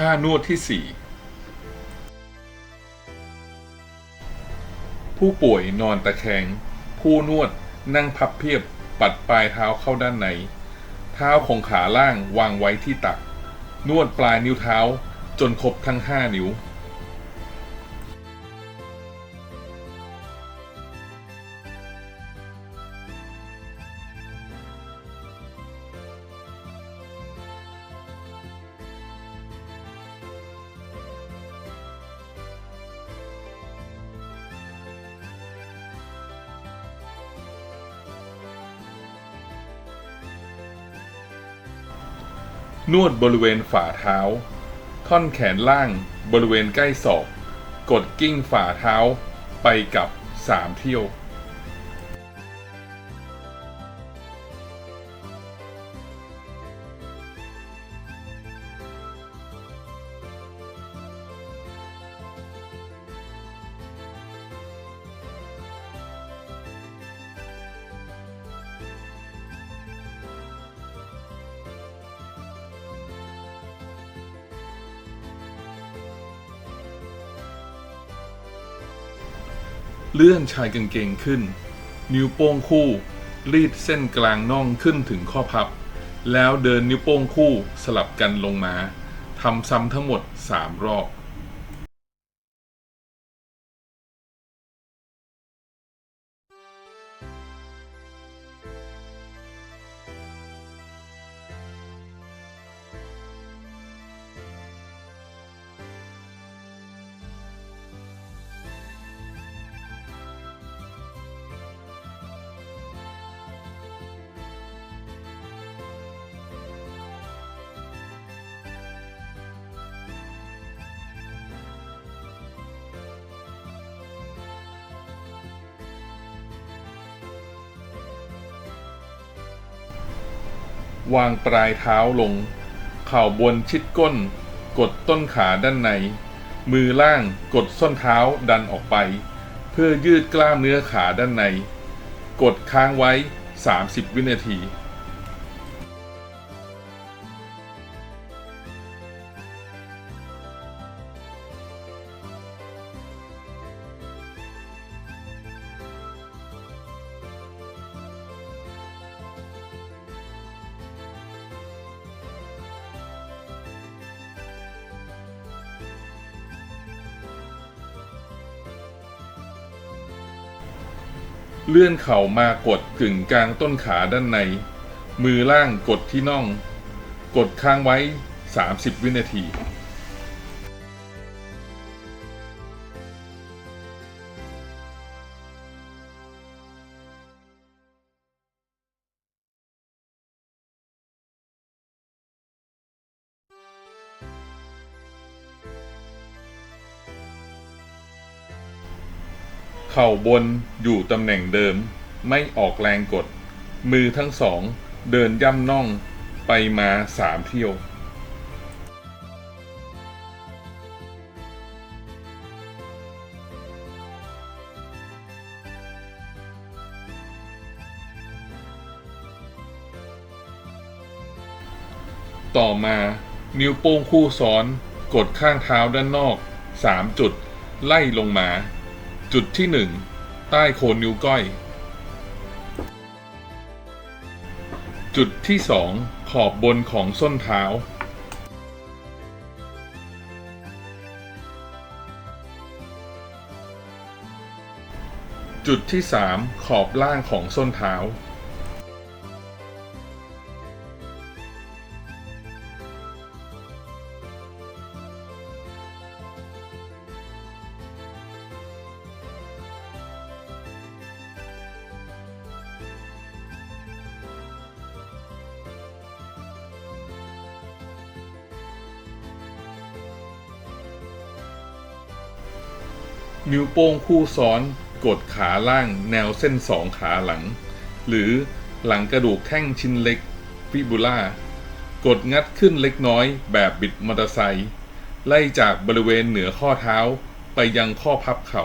ท่านวดที่ 4 ผู้ป่วยนอนตะแคง ผู้นวดนั่งพับเพียบ ปัดปลายเท้าเข้าด้านใน เท้าของขาล่างวางไว้ที่ตัก นวดปลายนิ้วเท้าจนครบทั้ง5นิ้ว นวดบริเวณฝ่าเท้า ท่อนแขนล่างบริเวณใกล้ศอก กดกิ้งฝ่าเท้าไปกับ 3 เที่ยว เลื่อนชายกางเกงขึ้น นิ้วโป้งคู่ รีดเส้นกลางน่องขึ้นถึงข้อพับ แล้วเดินนิ้วโป้งคู่สลับกันลงมาทำซ้ำทั้งหมด 3 รอบ วางปลายเท้าลง เข่าบนชิดก้น กดต้นขาด้านใน มือล่างกดส้นเท้าดันออกไป เพื่อยืดกล้ามเนื้อขาด้านใน กดค้างไว้ 30 วินาที เลื่อนเข่ามากดกึ่งกลางต้นขาด้านใน มือล่างกดที่น่อง กดค้างไว้ 30 วินาที เข่าบนอยู่ตำแหน่งเดิม ไม่ออกแรงกด มือทั้งสองเดินย่ำน่องไปมาสามเที่ยว ต่อมานิ้วโป้งคู่ซ้อนกดข้างเท้าด้านนอก 3 จุด ไล่ลงมา จุดที่ 1 ใต้โคนนิ้วก้อย จุดที่ 2 ขอบบนของส้นเท้า จุดที่ 3 ขอบล่างของส้นเท้า นิ้วโป้งคู่ซ้อนกดขาล่างแนวเส้นสองขาหลัง หรือหลังกระดูกแท่งชิ้นเล็กฟิบูล่ากดงัดขึ้นเล็กน้อยแบบบิดมอเตอร์ไซค์ไล่จากบริเวณเหนือข้อเท้าไปยังข้อพับเข่า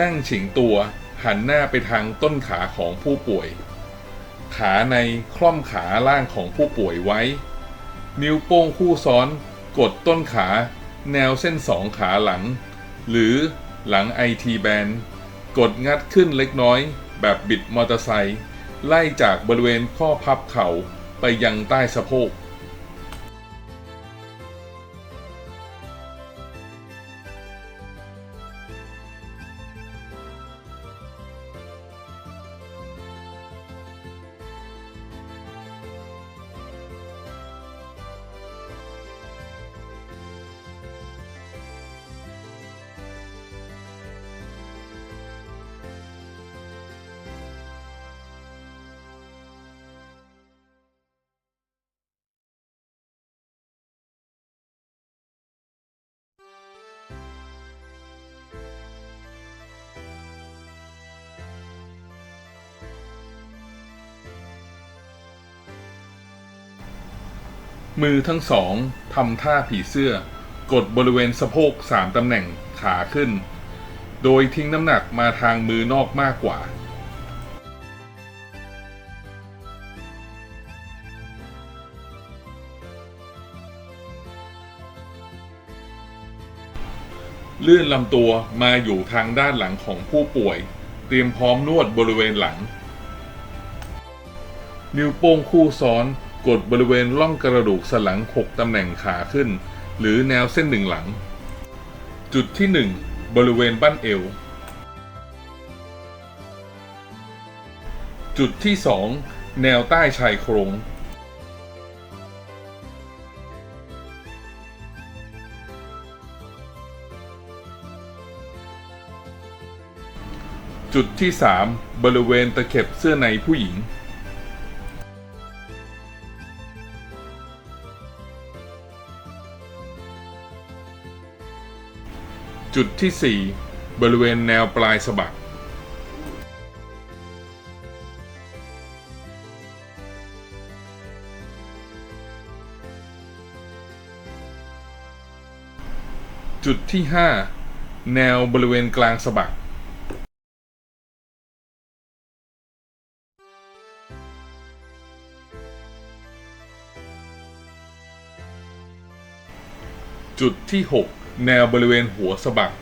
นั่งฉิงตัวหันหน้าไปทางต้นขาของผู้ป่วย ขาในคล่อมขาล่างของผู้ป่วยไว้ นิ้วโป้งคู่ซ้อน กดต้นขา แนวเส้นสองขาหลัง หรือหลังไอทีแบนกดงัดขึ้นเล็กน้อย แบบบิดมอเตอร์ไซค์ไล่จากบริเวณข้อพับเข่าไปยังใต้สะโพก มือทั้งสองทำท่าผีเสื้อ กดบริเวณสะโพกสามตำแหน่งขาขึ้น โดยทิ้งน้ำหนักมาทางมือนอกมากกว่า เลื่อนลำตัวมาอยู่ทางด้านหลังของผู้ป่วย เตรียมพร้อมนวดบริเวณหลัง นิ้วโป้งคู่ซ้อน กดบริเวณร่องกระดูกสันหลัง 6 ตำแหน่งขาขึ้น หรือแนวเส้นหนึ่งหลัง จุดที่ 1 บริเวณบั้นเอว จุดที่ 2 แนวใต้ชายโครง จุดที่ 3 บริเวณตะเข็บเสื้อในผู้หญิง จุดที่ 4 บริเวณแนวปลายสะบัก จุดที่ 5 แนวบริเวณกลางสะบักจุดที่ 6 แนวบริเวณหัวสะบัก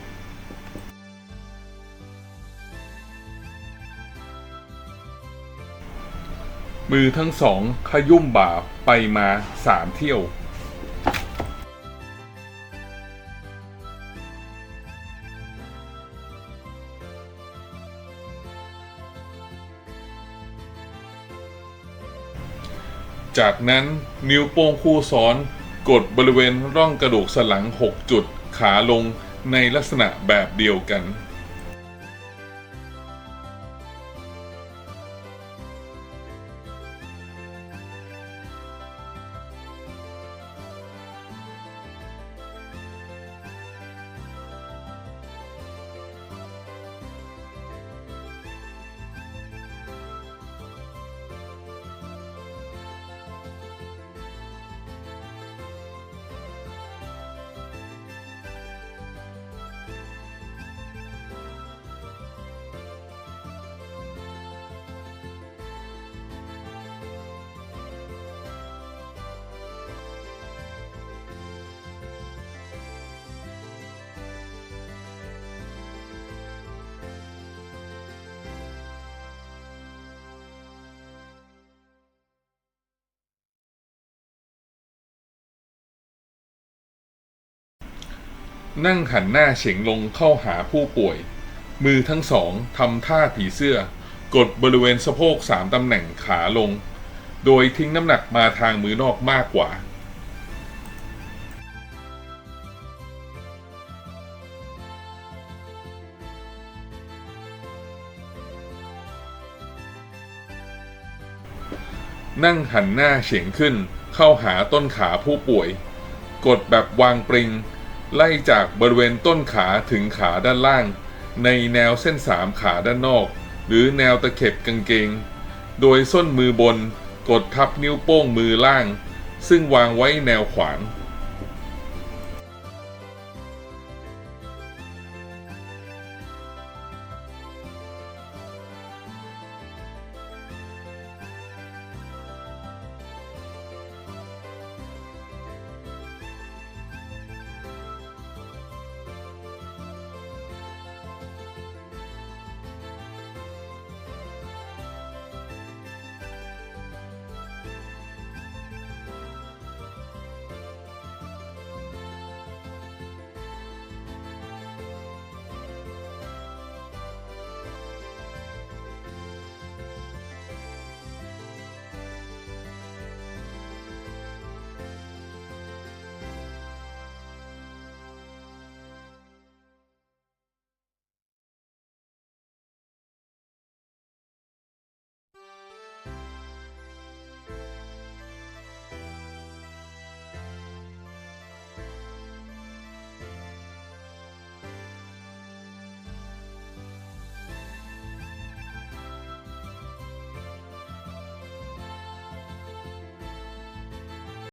มือทั้งสองขยุ่มบ่าไปมาสามเที่ยว จากนั้นนิ้วโป้งคู่ซ้อนกดบริเวณร่องกระดูกสันหลัง 6 จุด ขาลงในลักษณะแบบเดียวกัน นั่งหันหน้าเฉียงลงเข้าหาผู้ป่วย มือทั้งสองทำท่าผีเสื้อ กดบริเวณสะโพกสามตำแหน่งขาลง โดยทิ้งน้ำหนักมาทางมือนอกมากกว่า นั่งหันหน้าเฉียงขึ้นเข้าหาต้นขาผู้ป่วย กดแบบวางปริง ไล่จากบริเวณต้นขาถึงขาด้านล่าง ในแนวเส้นสามขาด้านนอก หรือแนวตะเข็บกางเกง โดยส้นมือบนกดทับนิ้วโป้งมือล่าง ซึ่งวางไว้แนวขวาง